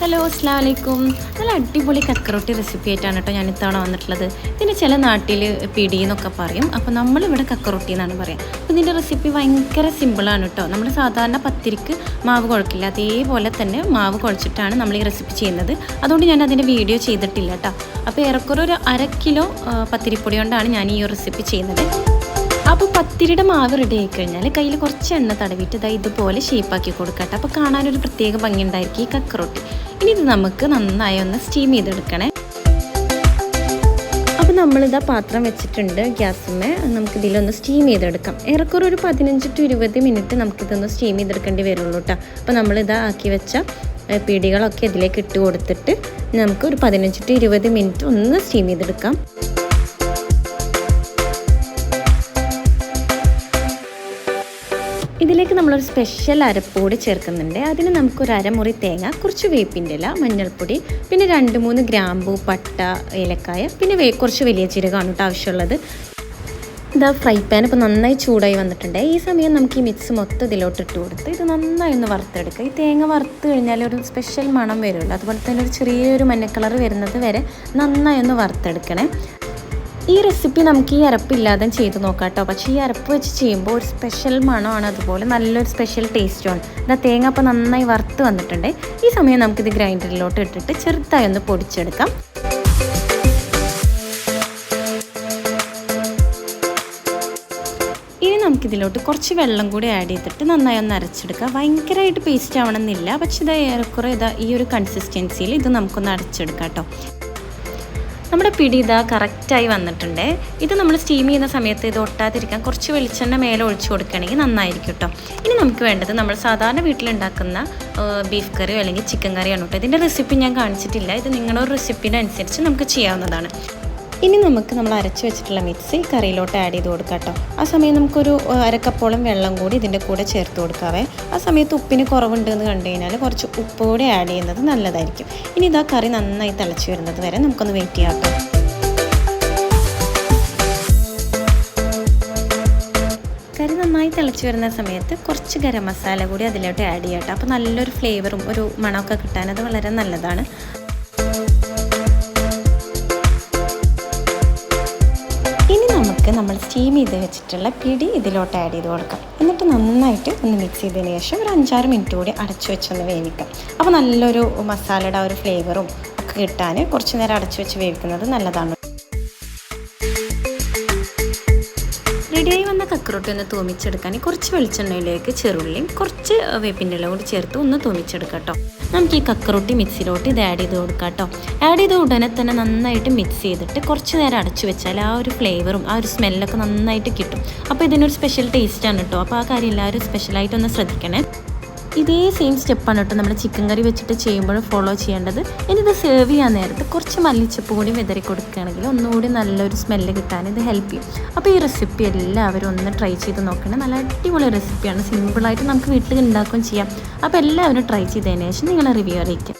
Hello അസ്സാം വലൈക്കും നല്ല അടിപൊളി കക്കറോട്ടി റെസിപ്പി ആയിട്ടാണ് കേട്ടോ ഞാൻ ഇത്തവണ വന്നിട്ടുള്ളത്. ഇതിന് ചില നാട്ടിൽ പിടി എന്നൊക്കെ പറയും. അപ്പോൾ നമ്മളിവിടെ കക്കറോട്ടി എന്നാണ് പറയുക അപ്പോൾ ഇതിന്റെ റെസിപ്പി ഭയങ്കര സിമ്പിളാണ് കേട്ടോ നമ്മൾ സാധാരണ പത്തിരിക്ക് മാവ് കുഴക്കില്ല. അതേപോലെ തന്നെ മാവ് കുഴച്ചിട്ടാണ് നമ്മൾ ഈ റെസിപ്പി ചെയ്യുന്നത്. അതുകൊണ്ട് ഞാൻ അതിന്റെ വീഡിയോ ചെയ്തിട്ടില്ല കേട്ടോ അപ്പോൾ ഏറെക്കുറെ ഒരു അര കിലോ പത്തിരിപ്പൊടി കൊണ്ടാണ് ഞാൻ ഈ റെസിപ്പി ചെയ്യുന്നത്. അപ്പോൾ പത്തിരിയുടെ മാവ് റെഡി ആയി കഴിഞ്ഞാൽ കയ്യിൽ കുറച്ച് എണ്ണ തടവിയിട്ട് ഇതാ ഇതുപോലെ ഷേപ്പാക്കി കൊടുക്കട്ടെ. അപ്പോൾ കാണാനൊരു പ്രത്യേക ഭംഗി ഉണ്ടായിരിക്കും ഈ കക്കറൊട്ടി. ഇനി ഇത് നമുക്ക് നന്നായി ഒന്ന് സ്റ്റീം ചെയ്തെടുക്കണേ. അപ്പോൾ നമ്മളിതാ പാത്രം വെച്ചിട്ടുണ്ട് ഗ്യാസുമേ നമുക്ക് ഇതിലൊന്ന് സ്റ്റീം ചെയ്തെടുക്കാം. ഏറെക്കുറെ ഒരു പതിനഞ്ച് ടു ഇരുപത് മിനിറ്റ് നമുക്കിതൊന്ന് സ്റ്റീം ചെയ്തെടുക്കേണ്ടി വരുള്ളൂ കേട്ടോ അപ്പോൾ നമ്മളിതാ ആക്കി വെച്ച പീടികളൊക്കെ പിടികളൊക്കെ ഇതിലേക്ക് ഇട്ട് കൊടുത്തിട്ട് നമുക്ക് ഒരു പതിനഞ്ച് ടു ഇരുപത് മിനിറ്റ് ഒന്ന് സ്റ്റീം ചെയ്തെടുക്കാം. ഇതിലേക്ക് നമ്മളൊരു സ്പെഷ്യൽ അരപ്പൊടി ചേർക്കുന്നുണ്ട്. അതിന് നമുക്കൊരു അരമുറി തേങ്ങ കുറച്ച് വേപ്പിന്റെ ഇല മഞ്ഞൾപ്പൊടി പിന്നെ രണ്ട് മൂന്ന് ഗ്രാമ്പു പട്ട ഏലക്കായ പിന്നെ കുറച്ച് വലിയ ജീരകമാണ് കേട്ടോ ആവശ്യമുള്ളത്. ഇതാ ഫ്രൈ പാൻ ഇപ്പോൾ നന്നായി ചൂടായി വന്നിട്ടുണ്ട്. ഈ സമയം നമുക്ക് ഈ മിക്സ് മൊത്തം ഇതിലോട്ട് ഇട്ട് കൊടുത്ത് ഇത് നന്നായി ഒന്ന് വറുത്തെടുക്കുക. ഈ തേങ്ങ വറുത്ത് കഴിഞ്ഞാൽ ഒരു സ്പെഷ്യൽ മണം വരുമല്ലോ അതുപോലെ തന്നെ ഒരു ചെറിയൊരു മഞ്ഞക്കളർ കളർ വരുന്നത് വരെ നന്നായി ഒന്ന് വറുത്തെടുക്കണേ. ഈ റെസിപ്പി നമുക്ക് ഈ അരപ്പില്ലാതെ ചെയ്ത് നോക്കാം കേട്ടോ പക്ഷേ ഈ അരപ്പ് വെച്ച് ചെയ്യുമ്പോൾ ഒരു സ്പെഷ്യൽ മണമാണ്. അതുപോലെ നല്ലൊരു സ്പെഷ്യൽ ടേസ്റ്റുമാണ് ഇതാ തേങ്ങ അപ്പോൾ നന്നായി വറുത്ത് വന്നിട്ടുണ്ട്. ഈ സമയം നമുക്കിത് ഗ്രൈൻഡറിലോട്ട് ഇട്ടിട്ട് ചെറുതായി ഒന്ന് പൊടിച്ചെടുക്കാം. ഇനി നമുക്കിതിലോട്ട് കുറച്ച് വെള്ളം കൂടി ആഡ് ചെയ്തിട്ട് നന്നായി ഒന്ന് അരച്ചെടുക്കുക ഭയങ്കരമായിട്ട് പേസ്റ്റ് ആവണമെന്നില്ല. പക്ഷേ ഇത് ഏറെക്കുറെ ഇതാ ഈ ഒരു കൺസിസ്റ്റൻസിയിൽ ഇത് നമുക്കൊന്ന് അരച്ചെടുക്കാം കേട്ടോ നമ്മുടെ പിടി ഇതാ കറക്റ്റായി വന്നിട്ടുണ്ട്. ഇത് നമ്മൾ സ്റ്റീം ചെയ്യുന്ന സമയത്ത് ഇത് ഒട്ടാതിരിക്കാൻ കുറച്ച് വെളിച്ചെണ്ണ മേലെ ഒഴിച്ചു കൊടുക്കുകയാണെങ്കിൽ നന്നായിരിക്കും കേട്ടോ ഇനി നമുക്ക് വേണ്ടത് നമ്മൾ സാധാരണ വീട്ടിലുണ്ടാക്കുന്ന ബീഫ് കറിയോ അല്ലെങ്കിൽ ചിക്കൻ കറിയാണ് കേട്ടോ ഇതിന്റെ റെസിപ്പി ഞാൻ കാണിച്ചിട്ടില്ല. ഇത് നിങ്ങളുടെ റെസിപ്പിനനുസരിച്ച് നമുക്ക് ചെയ്യാവുന്നതാണ്. ഇനി നമുക്ക് നമ്മൾ അരച്ച് വെച്ചിട്ടുള്ള മിക്സി കറിയിലോട്ട് ആഡ് ചെയ്ത് കൊടുക്കാം കേട്ടോ. ആ സമയം നമുക്കൊരു അരക്കപ്പോളം വെള്ളം കൂടി ഇതിന്റെ കൂടെ ചേർത്ത് കൊടുക്കാവേ. ആ സമയത്ത് ഉപ്പിന് കുറവുണ്ട് എന്ന് കണ്ടു കഴിഞ്ഞാൽ കുറച്ച് ഉപ്പ് കൂടി ആഡ് ചെയ്യുന്നത് നല്ലതായിരിക്കും. ഇനി ഇതാ കറി നന്നായി തിളച്ച് വരുന്നത് വരെ നമുക്കൊന്ന് വെയിറ്റ് ചെയ്യാം കേട്ടോ. കറി നന്നായി തിളച്ച് വരുന്ന സമയത്ത് കുറച്ച് ഗരം മസാല കൂടി അതിലോട്ട് ആഡ് ചെയ്യാം കേട്ടോ. അപ്പോൾ നല്ലൊരു ഫ്ലേവറും ഒരു മണമൊക്കെ കിട്ടാൻ അത് വളരെ നല്ലതാണ്. നമുക്ക് നമ്മൾ സ്റ്റീം ചെയ്ത് വെച്ചിട്ടുള്ള പിടി ഇതിലോട്ട് ആഡ് ചെയ്ത് കൊടുക്കാം. എന്നിട്ട് നന്നായിട്ട് ഒന്ന് മിക്സ് ചെയ്തതിന് ശേഷം ഒരു അഞ്ചാറ് മിനിറ്റ് കൂടി അടച്ചു വെച്ചൊന്ന് വേവിക്കാം. അപ്പോൾ നല്ലൊരു മസാലയുടെ ഒരു ഫ്ലേവറും ഒക്കെ കിട്ടാൻ കുറച്ച് നേരം അടച്ചു വെച്ച് വേവിക്കുന്നത് നല്ലതാണ് കക്കറോട്ടി ഒന്ന് തൂമിച്ചെടുക്കാൻ. കുറച്ച് വെളിച്ചെണ്ണയിലേക്ക് ചെറുള്ളിയും കുറച്ച് വേപ്പിന്റെ ഇല കൂടി ചേർത്ത് ഒന്ന് തൂമിച്ചെടുക്കാം കേട്ടോ നമുക്ക് ഈ കക്കറൊട്ടി മിക്സിയിലോട്ട് ഇത് ആഡ് ചെയ്ത് കൊടുക്കാം കേട്ടോ ആഡ് ചെയ്ത ഉടനെ തന്നെ നന്നായിട്ട് മിക്സ് ചെയ്തിട്ട് കുറച്ച് നേരം അടച്ചു വെച്ചാൽ ആ ഒരു ഫ്ലേവറും ആ ഒരു സ്മെല്ലൊക്കെ നന്നായിട്ട് കിട്ടും. അപ്പോൾ ഇതിനൊരു സ്പെഷ്യൽ ടേസ്റ്റാണ് കേട്ടോ അപ്പോൾ ആ കാര്യം എല്ലാവരും സ്പെഷ്യലായിട്ടൊന്ന് ശ്രദ്ധിക്കണേ. ഇതേ സെയിം സ്റ്റെപ്പാണ് കേട്ടോ നമ്മൾ ചിക്കൻ കറി വെച്ചിട്ട് ചെയ്യുമ്പോൾ ഫോളോ ചെയ്യേണ്ടത്. ഇനി ഇത് സെർവ് ചെയ്യാൻ നേരത്ത് കുറച്ച് മല്ലിച്ചപ്പ് കൂടി വിതറി കൊടുക്കുകയാണെങ്കിൽ ഒന്നുകൂടി നല്ലൊരു സ്മെല്ല് കിട്ടാൻ ഇത് ഹെൽപ്പ് ചെയ്യും. അപ്പോൾ ഈ റെസിപ്പി എല്ലാവരും ഒന്ന് ട്രൈ ചെയ്ത് നോക്കണം. നല്ല അടിപൊളി റെസിപ്പിയാണ് സിമ്പിളായിട്ട് നമുക്ക് വീട്ടിൽ ഉണ്ടാക്കുകയും ചെയ്യാം. അപ്പോൾ എല്ലാവരും ട്രൈ ചെയ്തതിന് ശേഷം നിങ്ങളെ റിവ്യൂ അറിയിക്കാം.